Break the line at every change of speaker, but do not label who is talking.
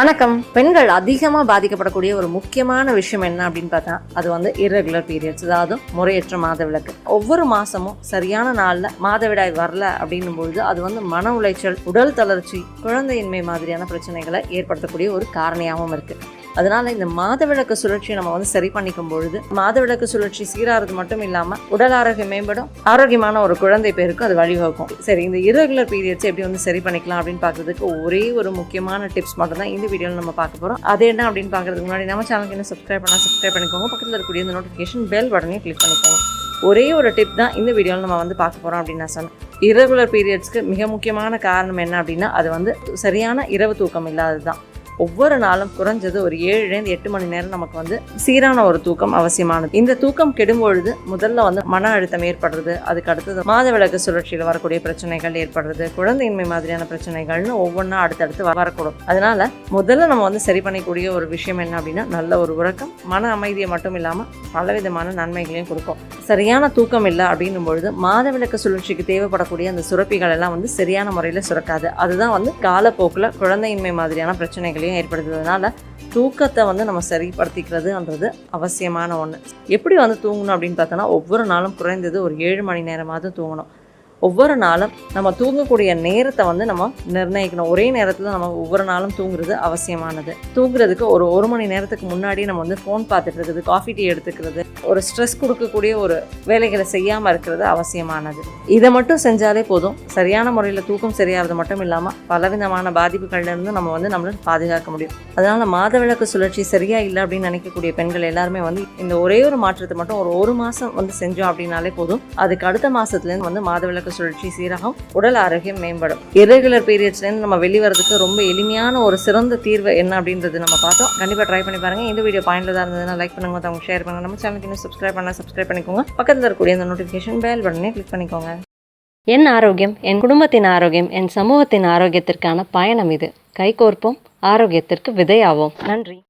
வணக்கம். பெண்கள் அதிகமாக பாதிக்கப்படக்கூடிய ஒரு முக்கியமான விஷயம் என்ன அப்படின்னு பார்த்தா அது வந்து இரகுலர் பீரியட்ஸ் அதாவது முறையற்ற மாதவிலக்கு ஒவ்வொரு மாதமும் சரியான நாளில் மாதவிடாய் வரல அப்படின்னும் பொழுது அது வந்து மன உளைச்சல் உடல் தளர்ச்சி குழந்தையின்மை மாதிரியான பிரச்சனைகளை ஏற்படுத்தக்கூடிய ஒரு காரணியாகவும் இருக்குது அதனால இந்த மாதவிளக்கு சுழற்சியை நம்ம வந்து சரி பண்ணிக்கும் பொழுது மாதவிளக்கு சுழற்சி சீராகிறது மட்டும் இல்லாமல் உடல் ஆரோக்கியம் மேம்படும் ஆரோக்கியமான ஒரு குழந்தை பேருக்கு அது வழிவகுக்கும். சரி இந்த இரகுலர் பீரியட்ஸ் எப்படி வந்து சரி பண்ணிக்கலாம் அப்படின்னு பார்க்குறதுக்கு ஒரே ஒரு முக்கியமான டிப்ஸ் மட்டும் தான் இந்த வீடியோவில் நம்ம பார்க்க போகிறோம் அது என்ன அப்படின்னு பார்க்கறதுக்கு முன்னாடி நம்ம சேனலுக்கு என்ன சப்ஸ்கிரைப் பண்ணால் சப்ஸ்கிரைப் பண்ணிக்கோங்க. பக்கத்தில் இருக்கக்கூடிய இந்த நோட்டிஃபிகேஷன் பெல் பட்டனையும் கிளிக் பண்ணிக்கோங்க. ஒரே ஒரு டிப் தான் இந்த வீடியோவில் நம்ம வந்து பார்க்க போகிறோம் அப்படின்னு நான் சொன்னேன். இரகுலர் பீரியட்ஸ்க்கு மிக முக்கியமான காரணம் என்ன அப்படின்னா அது வந்து சரியான இரவு தூக்கம் இல்லாதது தான் ஒவ்வொரு நாளும் குறைஞ்சது ஒரு ஏழுலேருந்து எட்டு மணி நேரம் நமக்கு வந்து சீரான ஒரு தூக்கம் அவசியமானது. இந்த தூக்கம் கெடும்பொழுது முதல்ல வந்து மன அழுத்தம் ஏற்படுறது அதுக்கு அடுத்தது மாதவிளக்கு சுழற்சியில் வரக்கூடிய பிரச்சனைகள் ஏற்படுறது குழந்தையின்மை மாதிரியான பிரச்சனைகள்னு ஒவ்வொன்றா அடுத்தடுத்து வரக்கூடும். அதனால முதல்ல நம்ம வந்து சரி பண்ணக்கூடிய ஒரு விஷயம் என்ன அப்படின்னா நல்ல ஒரு உறக்கம் மன அமைதியை மட்டும் இல்லாமல் பலவிதமான நன்மைகளையும் கொடுக்கும். சரியான தூக்கம் இல்லை அப்படின்னும் பொழுது மாதவிளக்கு சுழற்சிக்கு தேவைப்படக்கூடிய அந்த சுரப்பிகள் எல்லாம் வந்து சரியான முறையில் சுரக்காது. அதுதான் வந்து காலப்போக்கில் குழந்தையின்மை மாதிரியான பிரச்சனைகளையும் ஏற்படுத்துறதுனால தூக்கத்தை வந்து நம்ம சரிப்படுத்திக்கிறதுன்றது அவசியமான ஒன்று எப்படி வந்து தூங்கணும் அப்படின்னு பார்த்தோன்னா ஒவ்வொரு நாளும் குறைந்தது ஒரு ஏழு மணி நேரமாவது தூங்கணும். ஒவ்வொரு நாளும் நம்ம தூங்கக்கூடிய நேரத்தை வந்து நம்ம நிர்ணயிக்கணும். ஒரே நேரத்தில் நம்ம ஒவ்வொரு நாளும் தூங்குறது அவசியமானது. தூங்குறதுக்கு ஒரு ஒரு மணி நேரத்துக்கு முன்னாடி நம்ம வந்து ஃபோன் பார்த்துட்டு இருக்குது காஃபி டீ எடுத்துக்கிறது ஒரு ஸ்ட்ரெஸ் கொடுக்கக்கூடிய ஒரு வேலைகளை செய்யாமல் இருக்கிறது அவசியமானது. இதை மட்டும் செஞ்சாலே போதும். சரியான முறையில் தூக்கம் சரியாகிறது மட்டும் இல்லாமல் பலவிதமான பாதிப்புகள்லேருந்து நம்ம வந்து நம்மளை பாதுகாக்க முடியும். அதனால் மாதவிளக்கு சுழற்சி சரியாக இல்லை அப்படின்னு நினைக்கக்கூடிய பெண்கள் எல்லாருமே வந்து இந்த ஒரே ஒரு மாற்றத்தை மட்டும் ஒரு ஒரு மாதம் வந்து செஞ்சோம் அப்படின்னாலே போதும். அதுக்கு அடுத்த மாதத்துலேருந்து வந்து மாதவிலக்கு சுழற்சி சீராகும் உடல் ஆரோக்கியம் மேம்படும். Irregular பீரியட்ஸ்லேருந்து நம்ம வெளிவரதுக்கு ரொம்ப எளிமையான ஒரு சிறந்த தீர்வு என்ன அப்படின்றது நம்ம பார்த்தோம். கண்டிப்பாக ட்ரை பண்ணி பாருங்க. இந்த வீடியோ பாயிண்டில் தான் இருந்ததுன்னா லைக் பண்ணுங்க. மற்றவங்க ஷேர் பண்ணுங்க. நம்ம சேனலுக்கு இன்னும் சப்ஸ்கிரைப் பண்ணால் சப்ஸ்கிரைப் பண்ணிக்கோங்க. பக்கத்தில் இருக்கக்கூடிய அந்த நோட்டிஃபிகேஷன் பெல் பட்டனே கிளிக் பண்ணிக்கோங்க. என் ஆரோக்கியம் என் குடும்பத்தின் ஆரோக்கியம் என் சமூகத்தின் ஆரோக்கியத்திற்கான பயணம் இது. கைகோர்ப்போம். ஆரோக்கியத்திற்கு விதையாவோம். நன்றி.